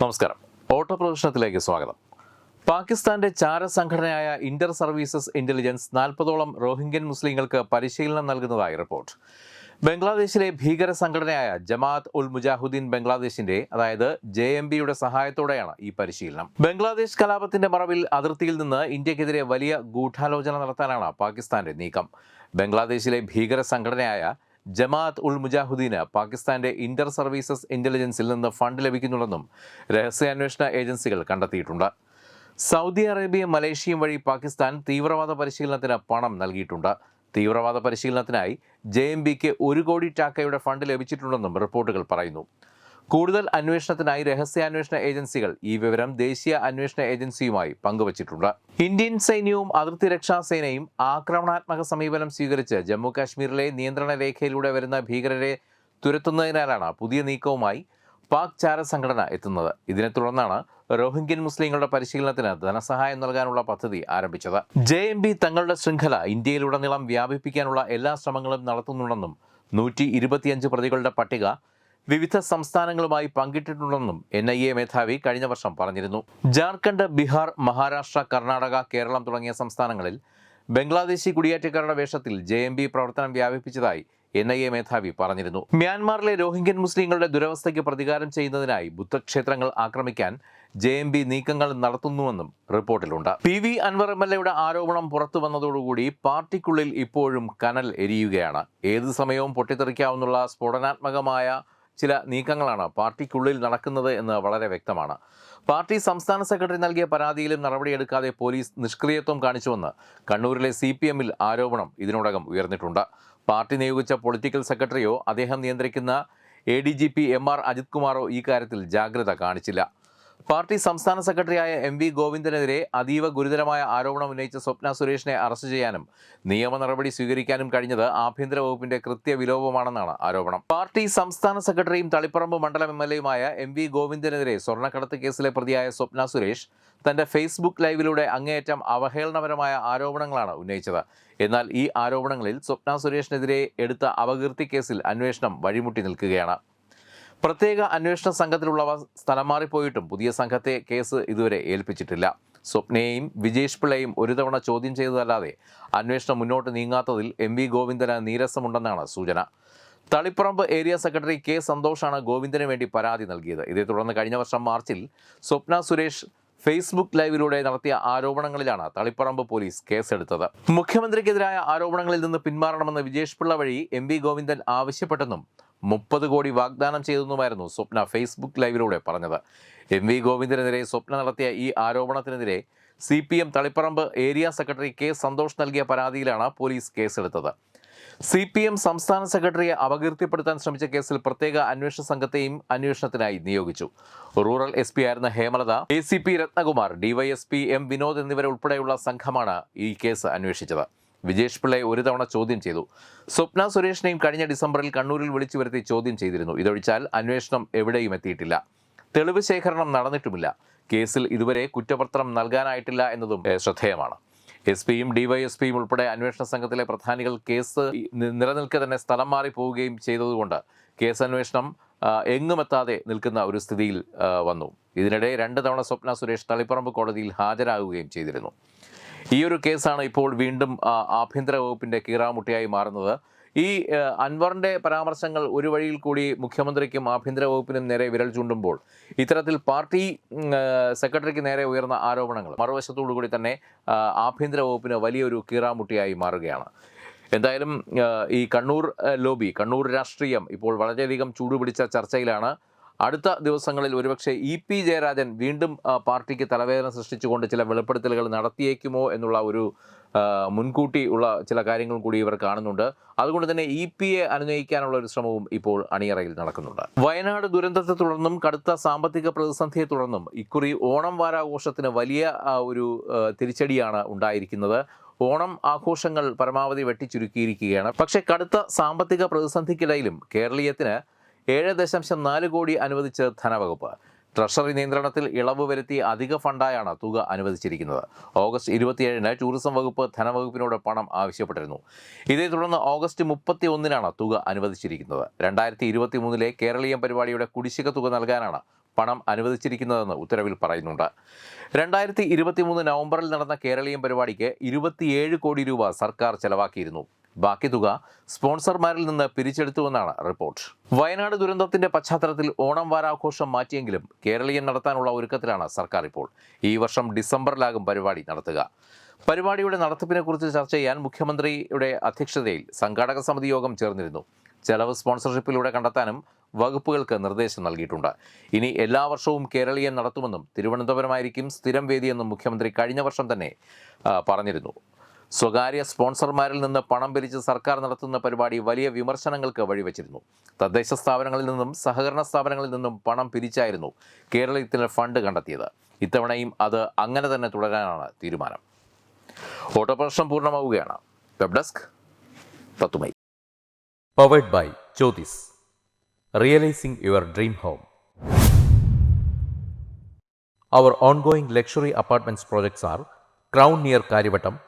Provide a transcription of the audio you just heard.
നമസ്കാരം. ഓട്ടോ പ്രദർശനത്തിലേക്ക് സ്വാഗതം. പാകിസ്ഥാന്റെ ചാരസംഘടനയായ ഇന്റർ സർവീസസ് ഇന്റലിജൻസ് നാൽപ്പതോളം റോഹിംഗ്യൻ മുസ്ലിങ്ങൾക്ക് പരിശീലനം നൽകുന്നതായി റിപ്പോർട്ട്. ബംഗ്ലാദേശിലെ ഭീകര സംഘടനയായ ജമാഅത്ത് ഉൽ മുജാഹുദ്ദീൻ ബംഗ്ലാദേശിന്റെ അതായത് ജെ എം ബിയുടെ സഹായത്തോടെയാണ് ഈ പരിശീലനം. ബംഗ്ലാദേശ് കലാപത്തിന്റെ മറവിൽ അതിർത്തിയിൽ നിന്ന് ഇന്ത്യക്കെതിരെ വലിയ ഗൂഢാലോചന നടത്താനാണ് പാകിസ്ഥാന്റെ നീക്കം. ബംഗ്ലാദേശിലെ ഭീകര സംഘടനയായ ജമാഅത്ത് ഉൾ മുജാഹുദ്ദീന് പാകിസ്ഥാന്റെ ഇന്റർ സർവീസസ് ഇന്റലിജൻസിൽ നിന്ന് ഫണ്ട് ലഭിക്കുന്നുണ്ടെന്നും രഹസ്യാന്വേഷണ ഏജൻസികൾ കണ്ടെത്തിയിട്ടുണ്ട്. സൗദി അറേബ്യയും മലേഷ്യയും വഴി പാകിസ്ഥാൻ തീവ്രവാദ പരിശീലനത്തിന് പണം നൽകിയിട്ടുണ്ട്. തീവ്രവാദ പരിശീലനത്തിനായി ജെ എം ബിക്ക് ഒരു കോടി ടാക്കയുടെ ഫണ്ട് ലഭിച്ചിട്ടുണ്ടെന്നും റിപ്പോർട്ടുകൾ പറയുന്നു. കൂടുതൽ അന്വേഷണത്തിനായി രഹസ്യാന്വേഷണ ഏജൻസികൾ ഈ വിവരം ദേശീയ അന്വേഷണ ഏജൻസിയുമായി പങ്കുവച്ചിട്ടുണ്ട്. ഇന്ത്യൻ സൈന്യവും അതിർത്തി രക്ഷാ സേനയും ആക്രമണാത്മക സമീപനം സ്വീകരിച്ച് ജമ്മു കാശ്മീരിലെ നിയന്ത്രണ രേഖയിലൂടെ വരുന്ന ഭീകരരെ തുരത്തുന്നതിനാലാണ് പുതിയ നീക്കവുമായി പാക് ചാര സംഘടന എത്തുന്നത്. ഇതിനെ തുടർന്നാണ് റോഹിംഗ്യൻ മുസ്ലിങ്ങളുടെ പരിശീലനത്തിന് ധനസഹായം നൽകാനുള്ള പദ്ധതി ആരംഭിച്ചത്. ജെ എം ബി തങ്ങളുടെ ശൃംഖല ഇന്ത്യയിലുടനീളം വ്യാപിപ്പിക്കാനുള്ള എല്ലാ ശ്രമങ്ങളും നടത്തുന്നുണ്ടെന്നും നൂറ്റി പ്രതികളുടെ പട്ടിക വിവിധ സംസ്ഥാനങ്ങളുമായി പങ്കിട്ടിട്ടുണ്ടെന്നും എൻ ഐ എ മേധാവി കഴിഞ്ഞ വർഷം പറഞ്ഞിരുന്നു. ജാർഖണ്ഡ് ബീഹാർ മഹാരാഷ്ട്ര കർണാടക കേരളം തുടങ്ങിയ സംസ്ഥാനങ്ങളിൽ ബംഗ്ലാദേശി കുടിയേറ്റക്കാരുടെ വേഷത്തിൽ ജെ എം ബി പ്രവർത്തനം വ്യാപിപ്പിച്ചതായി എൻ ഐ എ മേധാവി പറഞ്ഞിരുന്നു. മ്യാൻമാറിലെ രോഹിംഗ്യൻ മുസ്ലിങ്ങളുടെ ദുരവസ്ഥയ്ക്ക് പ്രതികാരം ചെയ്യുന്നതിനായി ബുദ്ധക്ഷേത്രങ്ങൾ ആക്രമിക്കാൻ ജെ എം ബി നീക്കങ്ങൾ നടത്തുന്നുവെന്നും റിപ്പോർട്ടിലുണ്ട്. P V Anvar M L എയുടെ ആരോപണം പുറത്തു വന്നതോടുകൂടി പാർട്ടിക്കുള്ളിൽ ഇപ്പോഴും കനൽ എരിയുകയാണ്. ഏത് സമയവും പൊട്ടിത്തെറിക്കാവുന്ന സ്ഫോടനാത്മകമായ ചില നീക്കങ്ങളാണ് പാർട്ടിക്കുള്ളിൽ നടക്കുന്നത് എന്ന് വളരെ വ്യക്തമാണ്. പാർട്ടി സംസ്ഥാന സെക്രട്ടറി നൽകിയ പരാതിയിലും നടപടിയെടുക്കാതെ പോലീസ് നിഷ്ക്രിയത്വം കാണിച്ചുവെന്ന് കണ്ണൂരിലെ സി പി എമ്മിൽ ആരോപണം ഇതിനോടകം ഉയർന്നിട്ടുണ്ട്. പാർട്ടി നിയോഗിച്ച പൊളിറ്റിക്കൽ സെക്രട്ടറിയോ അദ്ദേഹം നിയന്ത്രിക്കുന്ന A D G P M R Ajith കുമാറോ ഈ കാര്യത്തിൽ ജാഗ്രത കാണിച്ചില്ല. പാർട്ടി സംസ്ഥാന സെക്രട്ടറിയായ എം വി ഗോവിന്ദനെതിരെ അതീവ ഗുരുതരമായ ആരോപണം ഉന്നയിച്ച സ്വപ്ന സുരേഷിനെ അറസ്റ്റ് ചെയ്യാനും നിയമ നടപടി സ്വീകരിക്കാനും കഴിഞ്ഞത് ആഭ്യന്തര വകുപ്പിന്റെ കൃത്യവിലോപമാണെന്നാണ് ആരോപണം. പാർട്ടി സംസ്ഥാന സെക്രട്ടറിയും തളിപ്പറമ്പ് മണ്ഡലം എം എൽ എയുമായ എം വി ഗോവിന്ദനെതിരെ സ്വർണക്കടത്ത് കേസിലെ പ്രതിയായ സ്വപ്ന സുരേഷ് തന്റെ ഫേസ്ബുക്ക് ലൈവിലൂടെ അങ്ങേയറ്റം അവഹേളനപരമായ ആരോപണങ്ങളാണ് ഉന്നയിച്ചത്. എന്നാൽ ഈ ആരോപണങ്ങളിൽ സ്വപ്ന സുരേഷിനെതിരെ എടുത്ത അപകീർത്തി കേസിൽ അന്വേഷണം വഴിമുട്ടി നിൽക്കുകയാണ്. പ്രത്യേക അന്വേഷണ സംഘത്തിലുള്ളവ സ്ഥലം മാറിപ്പോയിട്ടും പുതിയ സംഘത്തെ കേസ് ഇതുവരെ ഏൽപ്പിച്ചിട്ടില്ല. സ്വപ്നയെയും വിജേഷ് പിള്ളയും ഒരു തവണ ചോദ്യം ചെയ്തതല്ലാതെ അന്വേഷണം മുന്നോട്ട് നീങ്ങാത്തതിൽ എം വി ഗോവിന്ദന് നീരസമുണ്ടെന്നാണ് സൂചന. തളിപ്പറമ്പ് ഏരിയ സെക്രട്ടറി കെ സന്തോഷാണ് ഗോവിന്ദന് വേണ്ടി പരാതി നൽകിയത്. ഇതേ തുടർന്ന് കഴിഞ്ഞ വർഷം മാർച്ചിൽ സ്വപ്ന സുരേഷ് ഫേസ്ബുക്ക് ലൈവിലൂടെ നടത്തിയ ആരോപണങ്ങളിലാണ് തളിപ്പറമ്പ് പോലീസ് കേസെടുത്തത്. മുഖ്യമന്ത്രിക്കെതിരായ ആരോപണങ്ങളിൽ നിന്ന് പിന്മാറണമെന്ന് വിജേഷ് പിള്ള വഴി എം വി ഗോവിന്ദൻ ആവശ്യപ്പെട്ടെന്നും മുപ്പത് കോടി വാഗ്ദാനം ചെയ്തെന്നുമായിരുന്നു സ്വപ്ന ഫേസ്ബുക്ക് ലൈവിലൂടെ പറഞ്ഞത്. എം വി ഗോവിന്ദനെതിരെ സ്വപ്ന നടത്തിയ ഈ ആരോപണത്തിനെതിരെ C P M Thaliparamba area secretary K Santhosh നൽകിയ പരാതിയിലാണ് പോലീസ് കേസെടുത്തത്. സി പി എം സംസ്ഥാന സെക്രട്ടറിയെ അപകീർത്തിപ്പെടുത്താൻ ശ്രമിച്ച കേസിൽ പ്രത്യേക അന്വേഷണ സംഘത്തെയും അന്വേഷണത്തിനായി നിയോഗിച്ചു. റൂറൽ എസ് പി ആയിരുന്ന Hemalatha A C P Rathnakumar DYSP M Vinod എന്നിവരെ ഉൾപ്പെടെയുള്ള സംഘമാണ് ഈ കേസ് അന്വേഷിച്ചത്. വിജേഷ് പിള്ളയെ ഒരു തവണ ചോദ്യം ചെയ്തു. സ്വപ്ന സുരേഷിനെയും കഴിഞ്ഞ ഡിസംബറിൽ കണ്ണൂരിൽ വിളിച്ചു വരുത്തി ചോദ്യം ചെയ്തിരുന്നു. ഇതൊഴിച്ചാൽ അന്വേഷണം എവിടെയും എത്തിയിട്ടില്ല. തെളിവ് ശേഖരണം നടന്നിട്ടുമില്ല. കേസിൽ ഇതുവരെ കുറ്റപത്രം നൽകാനായിട്ടില്ല എന്നതും ശ്രദ്ധേയമാണ്. എസ് പിയും ഡിവൈഎസ്പിയും ഉൾപ്പെടെ അന്വേഷണ സംഘത്തിലെ പ്രധാനികൾ കേസ് നിലനിൽക്കെ തന്നെ സ്ഥലം മാറി പോവുകയും ചെയ്തതുകൊണ്ട് കേസ് അന്വേഷണം എങ്ങുമെത്താതെ നിൽക്കുന്ന ഒരു സ്ഥിതിയിൽ വന്നു. ഇതിനിടെ രണ്ട് തവണ സ്വപ്ന സുരേഷ് തളിപ്പറമ്പ് കോടതിയിൽ ഹാജരാകുകയും ചെയ്തിരുന്നു. ഈ ഒരു കേസാണ് ഇപ്പോൾ വീണ്ടും ആഭ്യന്തര വകുപ്പിന്റെ കീറാമുട്ടിയായി മാറുന്നത്. ഈ അൻവറിന്റെ പരാമർശങ്ങൾ ഒരു വഴിയിൽ കൂടി മുഖ്യമന്ത്രിക്കും ആഭ്യന്തര വകുപ്പിനും നേരെ വിരൽ ചൂണ്ടുമ്പോൾ ഇത്തരത്തിൽ പാർട്ടി സെക്രട്ടറിക്ക് നേരെ ഉയർന്ന ആരോപണങ്ങൾ മറുവശത്തോടുകൂടി തന്നെ ആഭ്യന്തര വകുപ്പിന് വലിയൊരു കീറാമുട്ടിയായി മാറുകയാണ്. എന്തായാലും ഈ കണ്ണൂർ ലോബി കണ്ണൂർ രാഷ്ട്രീയം ഇപ്പോൾ വളരെയധികം ചൂടുപിടിച്ച ചർച്ചയിലാണ്. അടുത്ത ദിവസങ്ങളിൽ ഒരുപക്ഷെ ഇ പി ജയരാജൻ വീണ്ടും പാർട്ടിക്ക് തലവേദന സൃഷ്ടിച്ചുകൊണ്ട് ചില വെളിപ്പെടുത്തലുകൾ നടത്തിയേക്കുമോ എന്നുള്ള ഒരു മുൻകൂട്ടി ഉള്ള ചില കാര്യങ്ങളും കൂടി ഇവർ കാണുന്നുണ്ട്. അതുകൊണ്ട് തന്നെ ഇ പി എ അനുനയിക്കാനുള്ള ഒരു ശ്രമവും ഇപ്പോൾ അണിയറയിൽ നടക്കുന്നുണ്ട്. വയനാട് ദുരന്തത്തെ തുടർന്നും കടുത്ത സാമ്പത്തിക പ്രതിസന്ധിയെ തുടർന്നും ഇക്കുറി ഓണം വാരാഘോഷത്തിന് വലിയ ഒരു തിരിച്ചടിയാണ് ഉണ്ടായിരിക്കുന്നത്. ഓണം ആഘോഷങ്ങൾ പരമാവധി വെട്ടിച്ചുരുക്കിയിരിക്കുകയാണ്. പക്ഷേ കടുത്ത സാമ്പത്തിക പ്രതിസന്ധിക്കിടയിലും കേരളീയത്തിന് ഏഴ് ദശാംശം നാല് കോടി അനുവദിച്ച് ധനവകുപ്പ്. ട്രഷറി നിയന്ത്രണത്തിൽ ഇളവ് വരുത്തി അധിക ഫണ്ടായാണ് തുക അനുവദിച്ചിരിക്കുന്നത്. ഓഗസ്റ്റ് ഇരുപത്തിയേഴിന് ടൂറിസം വകുപ്പ് ധനവകുപ്പിനോട് പണം ആവശ്യപ്പെട്ടിരുന്നു. ഇതേ തുടർന്ന് ഓഗസ്റ്റ് മുപ്പത്തി ഒന്നിനാണ് തുക അനുവദിച്ചിരിക്കുന്നത്. രണ്ടായിരത്തി ഇരുപത്തി മൂന്നിലെ കേരളീയം പരിപാടിയുടെ കുടിശ്ശിക തുക നൽകാനാണ് പണം അനുവദിച്ചിരിക്കുന്നതെന്ന് ഉത്തരവിൽ പറയുന്നുണ്ട്. രണ്ടായിരത്തി ഇരുപത്തി മൂന്ന് നവംബറിൽ നടന്ന കേരളീയം പരിപാടിക്ക് ഇരുപത്തിയേഴ് കോടി രൂപ സർക്കാർ ചെലവാക്കിയിരുന്നു. ബാക്കി തുക സ്പോൺസർമാരിൽ നിന്ന് പിരിച്ചെടുത്തുവെന്നാണ് റിപ്പോർട്ട്. വയനാട് ദുരന്തത്തിന്റെ പശ്ചാത്തലത്തിൽ ഓണം വാരാഘോഷം മാറ്റിയെങ്കിലും കേരളീയൻ നടത്താനുള്ള ഒരുക്കത്തിലാണ് സർക്കാർ ഇപ്പോൾ. ഈ വർഷം ഡിസംബറിലാകും പരിപാടി നടത്തുക. പരിപാടിയുടെ നടത്തിപ്പിനെക്കുറിച്ച് ചർച്ച ചെയ്യാൻ മുഖ്യമന്ത്രിയുടെ അധ്യക്ഷതയിൽ സംഘാടക സമിതി യോഗം ചേർന്നിരുന്നു. ചെലവ് സ്പോൺസർഷിപ്പിലൂടെ കണ്ടെത്താനും വകുപ്പുകൾക്ക് നിർദ്ദേശം നൽകിയിട്ടുണ്ട്. ഇനി എല്ലാ വർഷവും കേരളീയൻ നടത്തുമെന്നും തിരുവനന്തപുരമായിരിക്കും സ്ഥിരം വേദിയെന്നും മുഖ്യമന്ത്രി കഴിഞ്ഞ വർഷം തന്നെ പറഞ്ഞിരുന്നു. സ്വകാര്യ സ്പോൺസർമാരിൽ നിന്ന് പണം പിരിച്ച് സർക്കാർ നടത്തുന്ന പരിപാടി വലിയ വിമർശനങ്ങൾക്ക് വഴിവെച്ചിരുന്നു. തദ്ദേശ സ്ഥാപനങ്ങളിൽ നിന്നും സഹകരണ സ്ഥാപനങ്ങളിൽ നിന്നും പണം പിരിച്ചായിരുന്നു കേരളത്തിന് ഫണ്ട് കണ്ടെത്തിയത്. ഇത്തവണയും അത് അങ്ങനെ തന്നെ തുടരാനാണ് തീരുമാനം. ഓട്ടോ പ്രശ്നം പൂർണമാവുകയാണ്. വെബ് ഡെസ്ക് തത്തുമൈ. Powered by Jyothis realising your dream home Our ongoing luxury apartments projects are Crown near